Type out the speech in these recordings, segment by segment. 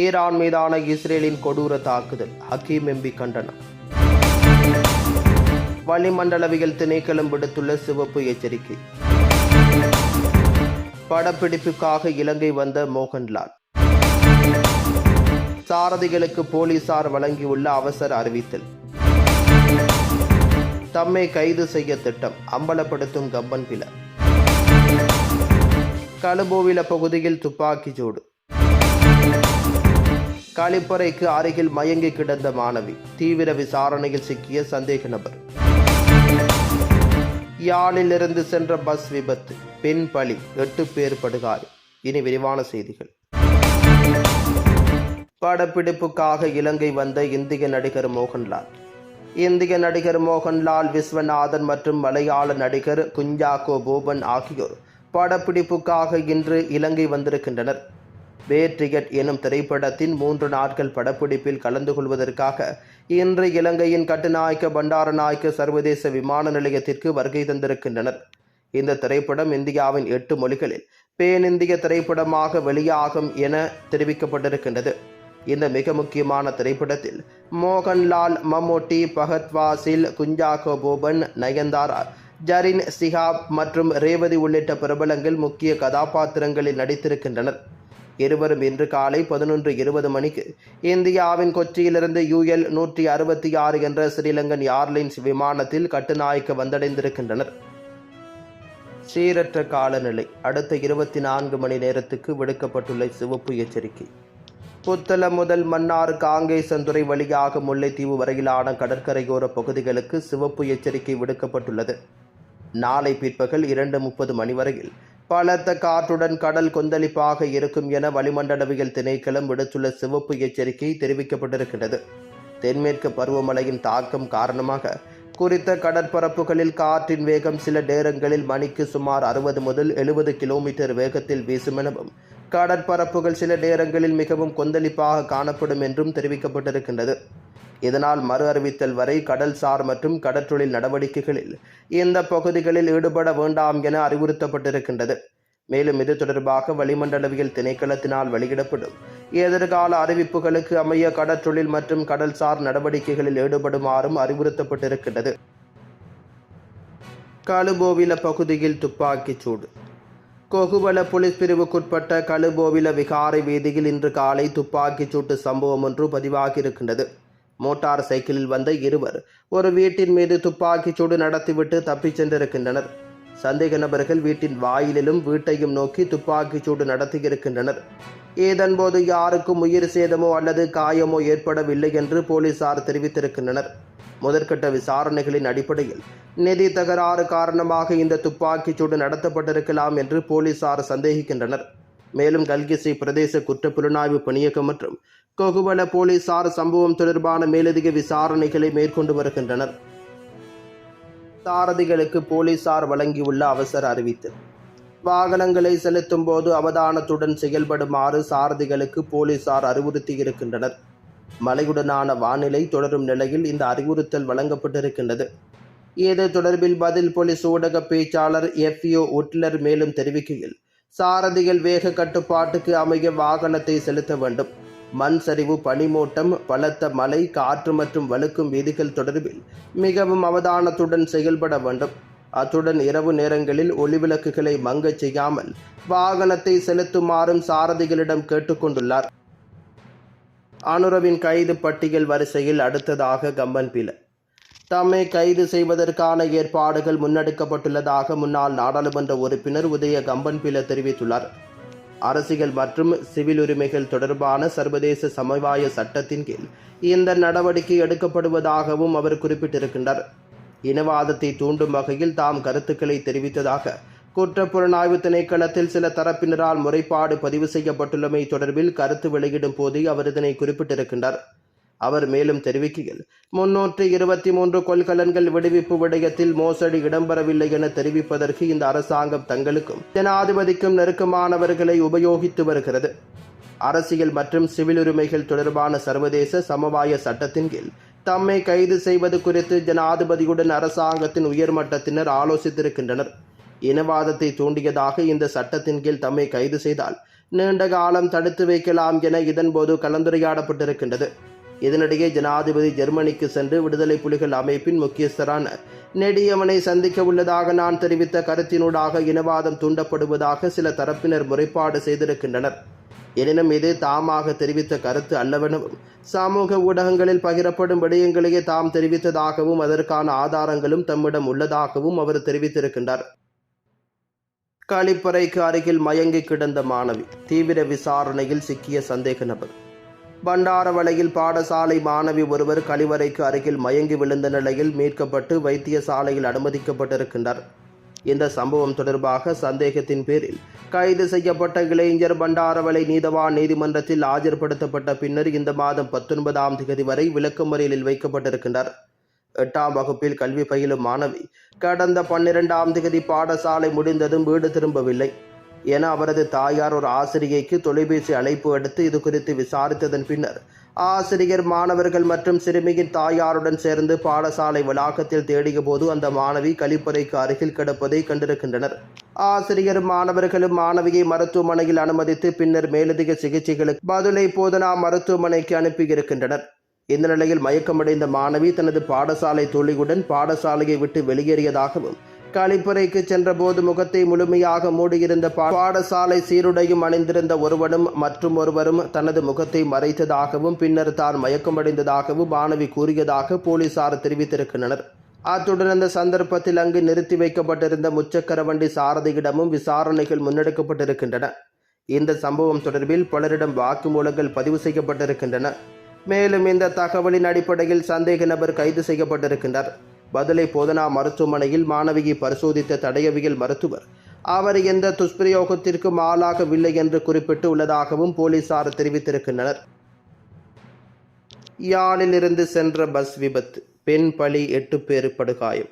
Iran மீதான இஸ்ரேலின் கொடூர தாக்குதல். ஹக்கீம் எம்பி கண்டனம். வளிமண்டலவியல் திணைக்களம் விடுத்துள்ள சிவப்பு எச்சரிக்கை. படப்பிடிப்புக்காக இலங்கை வந்த மோகன்லால். சாரதிகளுக்கு போலீசார் வழங்கியுள்ள அவசர அறிவித்தல். தம்மை கைது செய்ய திட்டம். அம்பலப்படுத்தும் கம்பன் பில கலுபோவில பகுதியில் துப்பாக்கிச் சூடு. கழிப்பறைக்கு அருகில் மயங்கி கிடந்த மாணவி. தீவிர விசாரணையில் சிக்கிய சந்தேக நபர். யாழிலிருந்து சென்ற பஸ் விபத்து. பெண் பலி எட்டு பேர் படுகாயம். இனி விரிவான செய்திகள். படப்பிடிப்புக்காக இலங்கை வந்த இந்திய நடிகர் மோகன்லால். இந்திய நடிகர் மோகன்லால் விஸ்வநாதன் மற்றும் மலையாள நடிகர் குஞ்சாக்கோ போபன் ஆகியோர் படப்பிடிப்புக்காக இன்று இலங்கை வந்திருக்கின்றனர். வேட்ரிகட் எனும் திரைப்படத்தின் மூன்று நாட்கள் படப்பிடிப்பில் கலந்து கொள்வதற்காக இன்று இலங்கையின் கட்டுநாயக்க பண்டாரநாயக்க சர்வதேச விமான நிலையத்திற்கு வருகை தந்திருக்கின்றனர். இந்த திரைப்படம் இந்தியாவின் எட்டு மொழிகளில் பேனிந்திய திரைப்படமாக வெளியாகும் என தெரிவிக்கப்பட்டிருக்கின்றது. இந்த மிக முக்கியமான திரைப்படத்தில் மோகன்லால் மம்மூட்டி பகத்வாசில் குஞ்சாகோ போபன் நயன்தாரா ஜரின் சிஹாப் மற்றும் ரேவதி உள்ளிட்ட பிரபலங்கள் முக்கிய கதாபாத்திரங்களில் நடித்திருக்கின்றனர். இருவரும் இன்று காலை பதினொன்று இருபது மணிக்கு இந்தியாவின் கொச்சியிலிருந்து யூஎல் நூற்றி அறுபத்தி ஆறு என்ற ஸ்ரீலங்கன் ஏர்லைன்ஸ் விமானத்தில் கட்டுநாய்க்கு வந்தடைந்திருக்கின்றனர். சீரற்ற காலநிலை. அடுத்த இருபத்தி நான்கு மணி நேரத்துக்கு விடுக்கப்பட்டுள்ள சிவப்பு எச்சரிக்கை. புத்தளம் முதல் மன்னார் காங்கேசந்துறை வழியாக முல்லைத்தீவு வரையிலான கடற்கரையோர பகுதிகளுக்கு சிவப்பு எச்சரிக்கை விடுக்கப்பட்டுள்ளது. நாளை பிற்பகல் இரண்டு முப்பது மணி வரையில் பலத்த காற்றுடன் கடல் கொந்தளிப்பாக இருக்கும் என வளிமண்டலவியல் திணைக்களம் விடுத்துள்ள சிவப்பு எச்சரிக்கை தெரிவிக்கப்பட்டிருக்கிறது தென்மேற்கு பருவமழையின் தாக்கம் காரணமாக குறித்த கடற்பரப்புகளில் காற்றின் வேகம் சில நேரங்களில் மணிக்கு சுமார் அறுபது முதல் எழுபது கிலோமீட்டர் வேகத்தில் வீசும் எனவும் கடற்பரப்புகள் சில நேரங்களில் மிகவும் கொந்தளிப்பாக காணப்படும் என்றும் தெரிவிக்கப்பட்டிருக்கின்றது. இதனால் மறு அறிவித்தல் வரை கடல்சார் மற்றும் கடற்றொழில் நடவடிக்கைகளில் இந்த பகுதிகளில் ஈடுபட வேண்டாம் என அறிவுறுத்தப்பட்டிருக்கின்றது. மேலும் இது தொடர்பாக வளிமண்டலவியல் திணைக்களத்தினால் வெளியிடப்படும் எதிர்கால அறிவிப்புகளுக்கு அமைய கடற்றொழில் மற்றும் கடல்சார் நடவடிக்கைகளில் ஈடுபடுமாறும் அறிவுறுத்தப்பட்டிருக்கின்றது. கழுபோவில பகுதியில் துப்பாக்கிச் சூடு. கொகுவல போலீஸ் பிரிவுக்குட்பட்ட கழுபோவில விகாரை வீதியில் இன்று காலை துப்பாக்கிச் சூட்டு சம்பவம் ஒன்று பதிவாகியிருக்கின்றது. மோட்டார் சைக்கிளில் வந்த இருவர் ஒரு வீட்டின் மீது துப்பாக்கிச் சூடு நடத்திவிட்டு தப்பிச் சென்றிருக்கின்றனர். சந்தேக நபர்கள் வீட்டின் வாயிலிலும் வீட்டையும் நோக்கி துப்பாக்கிச் சூடு நடத்தியிருக்கின்றனர். இதன்போது யாருக்கும் உயிர் சேதமோ அல்லது காயமோ ஏற்படவில்லை என்று போலீசார் தெரிவித்திருக்கின்றனர். முதற்கட்ட விசாரணைகளின் அடிப்படையில் நிதி தகராறு காரணமாக இந்த துப்பாக்கிச் சூடு நடத்தப்பட்டிருக்கலாம் என்று போலீசார் சந்தேகிக்கின்றனர். மேலும் கல்கிசி பிரதேச குற்றப்புலனாய்வு பணியகம் மற்றும் கொகுவல போலீசார் சம்பவம் தொடர்பான மேலதிக விசாரணைகளை மேற்கொண்டு வருகின்றனர். சாரதிகளுக்கு போலீசார் வழங்கியுள்ள அவசர அறிவித்தல் வாகனங்களை செலுத்தும் போது அவதானத்துடன் செயல்படுமாறு சாரதிகளுக்கு போலீசார் அறிவுறுத்தியிருக்கின்றனர் மழையுடனான வானிலை தொடரும் நிலையில் இந்த அறிவுறுத்தல் வழங்கப்பட்டிருக்கின்றது. இது தொடர்பில் பதில் போலீஸ் ஊடக பேச்சாளர் எஃப்இஓ உட்லர் மேலும் தெரிவிக்கையில் சாரதிகள் வேக கட்டுப்பாட்டுக்கு அமைய வாகனத்தை செலுத்த வேண்டும். மண் சரிவு பனிமூட்டம் பலத்த மழை காற்று மற்றும் வழுக்கும் வீதிகள் தொடர்பில் மிகவும் அவதானத்துடன் செயல்பட வேண்டும். அத்துடன் இரவு நேரங்களில் ஒளிவிளக்குகளை மங்கச் செய்யாமல் வாகனத்தை செலுத்துமாறும் சாரதிகளிடம் கேட்டுக்கொண்டுள்ளார். அனுரவின் கைது பட்டியல் வரிசையில் அடுத்ததாக கம்பன்பில தம்மை கைது செய்வதற்கான ஏற்பாடுகள் முன்னெடுக்கப்பட்டுள்ளதாக முன்னாள் நாடாளுமன்ற உறுப்பினர் உதய கம்பன்பில தெரிவித்துள்ளார். அரசியல் மற்றும் சிவில் உரிமைகள் தொடர்பான சர்வதேச சமவாய சட்டத்தின் கீழ் இந்த நடவடிக்கை எடுக்கப்படுவதாகவும் அவர் குறிப்பிட்டிருக்கின்றார். இனவாதத்தை தூண்டும் வகையில் தாம் கருத்துக்களை தெரிவித்ததாக குற்றப்புலனாய்வு திணைக்களத்தில் சில தரப்பினரால் முறைப்பாடு பதிவு செய்யப்பட்டுள்ளமை தொடர்பில் கருத்து வெளியிடும் போதே அவர் இதனை குறிப்பிட்டிருக்கின்றார். அவர் மேலும் தெரிவிக்கையில் முன்னூற்று இருபத்தி மூன்று கொள்கலன்கள் விடுவிப்பு விடயத்தில் மோசடி இடம்பெறவில்லை என தெரிவிப்பதற்கு இந்த அரசாங்கம் தங்களுக்கும் ஜனாதிபதிக்கும் நெருக்கமானவர்களை உபயோகித்து வருகிறது. அரசியல் மற்றும் சிவில் உரிமைகள் தொடர்பான சர்வதேச சமவாய சட்டத்தின் கீழ் தம்மை கைது செய்வது குறித்து ஜனாதிபதியுடன் அரசாங்கத்தின் உயர்மட்டத்தினர் ஆலோசித்திருக்கின்றனர். இனவாதத்தை தூண்டியதாக இந்த சட்டத்தின் கீழ் தம்மை கைது செய்தால் நீண்ட காலம் தடுத்து வைக்கலாம் என இதன்போது கலந்துரையாடப்பட்டிருக்கின்றது. இதனிடையே ஜனாதிபதி ஜெர்மனிக்கு சென்று விடுதலை புலிகள் அமைப்பின் முக்கியஸ்தரான நெடியவனை சந்திக்க உள்ளதாக நான் தெரிவித்த கருத்தினூடாக இனவாதம் தூண்டப்படுவதாக சில தரப்பினர் முறைப்பாடு செய்திருக்கின்றனர். எனினும் இது தாமாக தெரிவித்த கருத்து அல்லவெனவும் சமூக ஊடகங்களில் பகிரப்படும் விடயங்களையே தாம் தெரிவித்ததாகவும் அதற்கான ஆதாரங்களும் தம்மிடம் உள்ளதாகவும் அவர் தெரிவித்திருக்கின்றார். கழிப்பறைக்கு அருகில் மயங்கி கிடந்த மாணவி தீவிர விசாரணையில் சிக்கிய சந்தேக நபர். பண்டாரவளையில் பாடசாலை மாணவி ஒருவர் கழிவறைக்கு அருகில் மயங்கி விழுந்த நிலையில் மீட்கப்பட்டு வைத்தியசாலையில் அனுமதிக்கப்பட்டிருக்கின்றார். இந்த சம்பவம் தொடர்பாக சந்தேகத்தின் பேரில் கைது செய்யப்பட்ட இளைஞர் பண்டாரவளை நீதவான் நீதிமன்றத்தில் ஆஜர்படுத்தப்பட்ட பின்னர் இந்த மாதம் பத்தொன்பதாம் தேதி வரை விளக்கமறியலில் வைக்கப்பட்டிருக்கின்றார். எட்டாம் வகுப்பில் கல்வி பயிலும் மாணவி கடந்த பன்னிரெண்டாம் தேதி பாடசாலை முடிந்ததும் வீடு திரும்பவில்லை. என அவரது தாயார் ஒரு ஆசிரியைக்கு தொலைபேசி அழைப்பு எடுத்து இது குறித்து விசாரித்ததன் பின்னர் ஆசிரியர் மாணவர்கள் மற்றும் சிறுமியின் தாயாருடன் சேர்ந்து பாடசாலை வளாகத்தில் தேடிய போது அந்த மாணவி கழிப்பறைக்கு அருகில் கிடப்பதை கண்டிருக்கின்றனர். ஆசிரியர் மாணவர்களும் மாணவியை மருத்துவமனையில் அனுமதித்து பின்னர் மேலதிக சிகிச்சைகளுக்கு பதிலை போதனா மருத்துவமனைக்கு அனுப்பியிருக்கின்றனர். இந்த நிலையில் மயக்கமடைந்த மாணவி தனது பாடசாலை தொழிலுடன் பாடசாலையை விட்டு வெளியேறியதாகவும் கழிப்பறைக்கு சென்றபோது முகத்தை முழுமையாக மூடியிருந்த பாடசாலை சீருடையும் அணிந்திருந்த ஒருவனும் மற்றும் ஒருவரும் தனது முகத்தை மறைத்ததாகவும் பின்னர் தான் மயக்கமடைந்ததாகவும் மாணவி கூறியதாக போலீசார் தெரிவித்திருக்கின்றனர். அத்துடன் அந்த சந்தர்ப்பத்தில் அங்கு நிறுத்தி வைக்கப்பட்டிருந்த முச்சக்கர வண்டி சாரதியிடமும் விசாரணைகள் முன்னெடுக்கப்பட்டிருக்கின்றன. இந்த சம்பவம் தொடர்பில் பலரிடம் வாக்குமூலங்கள் பதிவு செய்யப்பட்டிருக்கின்றன. மேலும் இந்த தகவலின் அடிப்படையில் சந்தேக நபர் கைது செய்யப்பட்டிருக்கின்றார். பதிலை போதனா மருத்துவமனையில் மாணவியை பரிசோதித்த தடயவியல் மருத்துவர் அவர் எந்த துஷ்பிரயோகத்திற்கும் ஆளாகவில்லை என்று குறிப்பிட்டு உள்ளதாகவும் போலீசார் தெரிவித்திருக்கின்றனர். யாழிலிருந்து சென்ற பஸ் விபத்து பெண் பலி எட்டு பேர் படுகாயம்.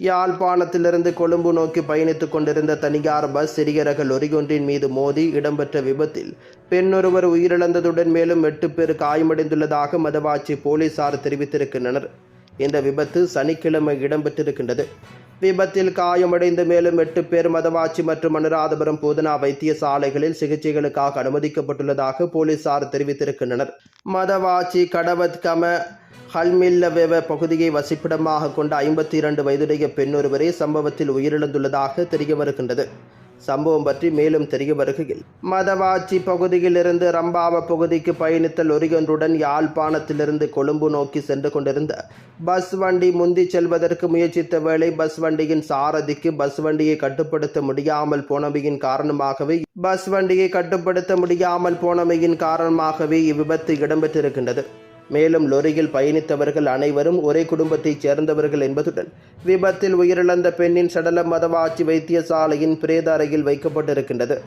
யாழ்ப்பாணத்திலிருந்து கொழும்பு நோக்கி பயணித்துக் கொண்டிருந்த தனியார் பஸ் சிறிய ரக லொரியொன்றின் மீது மோதி இடம்பெற்ற விபத்தில் பெண்ணொருவர் உயிரிழந்ததுடன் மேலும் எட்டு பேர் காயமடைந்துள்ளதாக மதவாச்சி போலீசார் தெரிவித்திருக்கின்றனர். இந்த விபத்து சனிக்கிழமை இடம்பெற்றிருக்கின்றது. விபத்தில் காயமடைந்த மேலும் எட்டு பேர் மதவாச்சி மற்றும் அனுராதபுரம் போதனா வைத்தியசாலைகளில் சிகிச்சைகளுக்காக அனுமதிக்கப்பட்டுள்ளதாக போலீசார் தெரிவித்திருக்கின்றனர். மதவாச்சி கடவத் கம ஹல்மில்லவெவ பகுதியை வசிப்பிடமாக கொண்ட ஐம்பத்தி இரண்டு வயதுடைய பெண்ணொருவரே சம்பவத்தில் உயிரிழந்துள்ளதாக தெரிய வருகின்றது சம்பவம் பற்றி மேலும் தெரிய வருகையில் மதவாச்சி பகுதியிலிருந்து ரம்பாவ பகுதிக்கு பயணித்த லொரியொன்றுடன் யாழ்ப்பாணத்திலிருந்து கொழும்பு நோக்கி சென்று கொண்டிருந்த பஸ் வண்டி முந்தி செல்வதற்கு முயற்சித்த வேளை பஸ் வண்டியின் சாரதிக்கு பஸ் வண்டியை கட்டுப்படுத்த முடியாமல் போனமையின் காரணமாகவே பஸ் வண்டியை கட்டுப்படுத்த முடியாமல் போனமையின் காரணமாகவே இவ்விபத்து இடம்பெற்றிருக்கின்றது. மேலும் லொரியில் பயணித்தவர்கள் அனைவரும் ஒரே குடும்பத்தைச் சேர்ந்தவர்கள் என்பதுடன் விபத்தில் உயிரிழந்த பெண்ணின் சடலம் மதவாச்சி வைத்தியசாலையின் பிரேத அறையில் வைக்கப்பட்டிருக்கின்றது.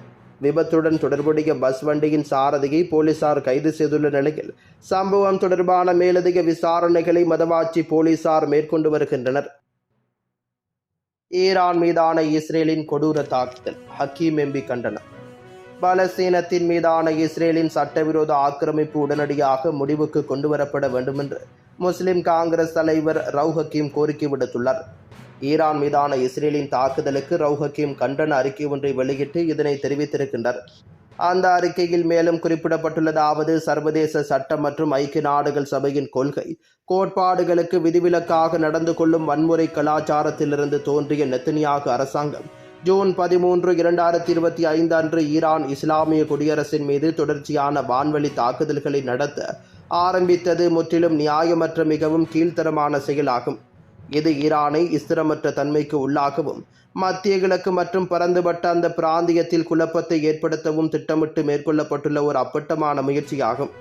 விபத்துடன் தொடர்புடைய பஸ் வண்டியின் சாரதியை போலீசார் கைது செய்துள்ள நிலையில் சம்பவம் தொடர்பான மேலதிக விசாரணைகளை மதவாச்சி போலீசார் மேற்கொண்டு வருகின்றனர். ஈரான் மீதான இஸ்ரேலின் கொடூர தாக்குதல் ஹக்கீம் எம்பி கண்டனம். பாலஸ்தீனத்தின் மீதான இஸ்ரேலின் சட்டவிரோத ஆக்கிரமிப்பு உடனடியாக முடிவுக்கு கொண்டுவரப்பட வேண்டுமென்று முஸ்லிம் காங்கிரஸ் தலைவர் ரவு ஹக்கீம் கோரிக்கை விடுத்துள்ளார். ஈரான் மீதான இஸ்ரேலின் தாக்குதலுக்கு ரவு ஹக்கீம் கண்டன அறிக்கை ஒன்றை வெளியிட்டு இதனை தெரிவித்திருக்கின்றார். அந்த அறிக்கையில் மேலும் குறிப்பிடப்பட்டுள்ளதாவது சர்வதேச சட்டம் மற்றும் ஐக்கிய நாடுகள் சபையின் கொள்கை கோட்பாடுகளுக்கு விதிவிலக்காக நடந்து கொள்ளும் வன்முறை கலாச்சாரத்திலிருந்து தோன்றிய நெத்தனியாக அரசாங்கம் ஜூன் பதிமூன்று இரண்டாயிரத்தி இருபத்தி ஐந்து அன்று ஈரான் இஸ்லாமிய குடியரசின் மீது தொடர்ச்சியான வான்வழி தாக்குதல்களை நடத்த ஆரம்பித்தது முற்றிலும் நியாயமற்ற மிகவும் கீழ்த்தரமான செயலாகும். இது ஈரானை ஸ்திரமற்ற தன்மைக்கு உள்ளாகவும் மத்திய கிழக்கு மற்றும் பரந்துபட்ட அந்த பிராந்தியத்தில் குழப்பத்தை ஏற்படுத்தவும் திட்டமிட்டு மேற்கொள்ளப்பட்டுள்ள ஒரு அப்பட்டமான முயற்சியாகும்.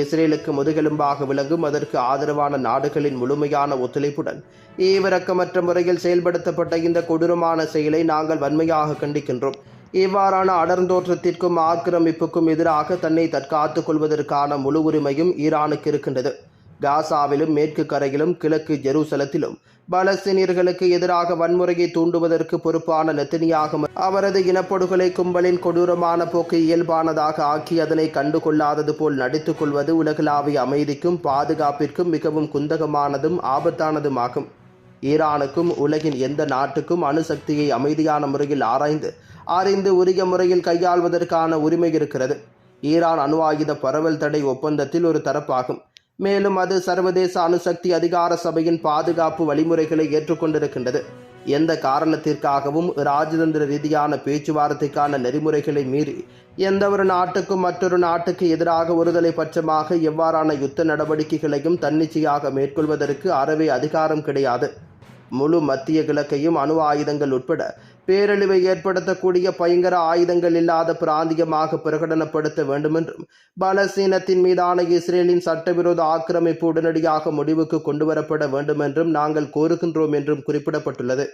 இஸ்ரேலுக்கு முதுகெலும்பாக விளங்கும் அதற்கு ஆதரவான நாடுகளின் முழுமையான ஒத்துழைப்புடன் ஈவிரக்கமற்ற முறையில் செயல்படுத்தப்பட்ட இந்த கொடூரமான செயலை நாங்கள் வன்மையாக கண்டிக்கின்றோம். இவ்வாறான அடர்ந்தோற்றத்திற்கும் ஆக்கிரமிப்புக்கும் எதிராக தன்னை தற்காத்துக் கொள்வதற்கான முழு உரிமையும் ஈரானுக்கு இருக்கின்றது. காசாவிலும் மேற்கு கரையிலும் கிழக்கு ஜெருசலத்திலும். பலஸ்தீனியர்களுக்கு எதிராக வன்முறையை தூண்டுவதற்கு பொறுப்பான நெத்தனியாக அவரது இனப்படுகொலை கும்பலின் கொடூரமான போக்கை இயல்பானதாக ஆக்கி அதனை கண்டுகொள்ளாதது போல் நடித்துக் கொள்வது உலகளாவிய அமைதிக்கும் பாதுகாப்பிற்கும் மிகவும் குந்தகமானதும் ஆபத்தானதுமாகும். ஈரானுக்கும் உலகின் எந்த நாட்டுக்கும் அணுசக்தியை அமைதியான முறையில் ஆராய்ந்து அறிந்து உரிய முறையில் கையாள்வதற்கான உரிமை இருக்கிறது. ஈரான் அணு ஆயுத பரவல் தடை ஒப்பந்தத்தில் ஒரு தரப்பாகும். மேலும் அது சர்வதேச அணுசக்தி அதிகார சபையின் பாதுகாப்பு வழிமுறைகளை ஏற்றுக்கொண்டிருக்கின்றது. எந்த காரணத்திற்காகவும் ராஜதந்திர ரீதியான பேச்சுவார்த்தைக்கான நெறிமுறைகளை மீறி எந்த ஒரு நாட்டுக்கும் மற்றொரு நாட்டுக்கு எதிராக ஒருதலை பட்சமாக எவ்வாறான யுத்த நடவடிக்கைகளையும் தன்னிச்சையாக மேற்கொள்வதற்கு அறவே அதிகாரம் கிடையாது. முழு மத்திய கிழக்கையும் அணு ஆயுதங்கள் உட்பட பேரழிவை ஏற்படுத்தக்கூடிய பயங்கர ஆயுதங்கள் இல்லாத பிராந்தியமாக பிரகடனப்படுத்த வேண்டுமென்றும் பலஸ்தீனத்தின் மீதான இஸ்ரேலின் சட்டவிரோத ஆக்கிரமிப்பு உடனடியாக முடிவுக்கு கொண்டுவரப்பட வேண்டுமென்றும் நாங்கள் கோருகின்றோம் என்றும் குறிப்பிடப்பட்டுள்ளது.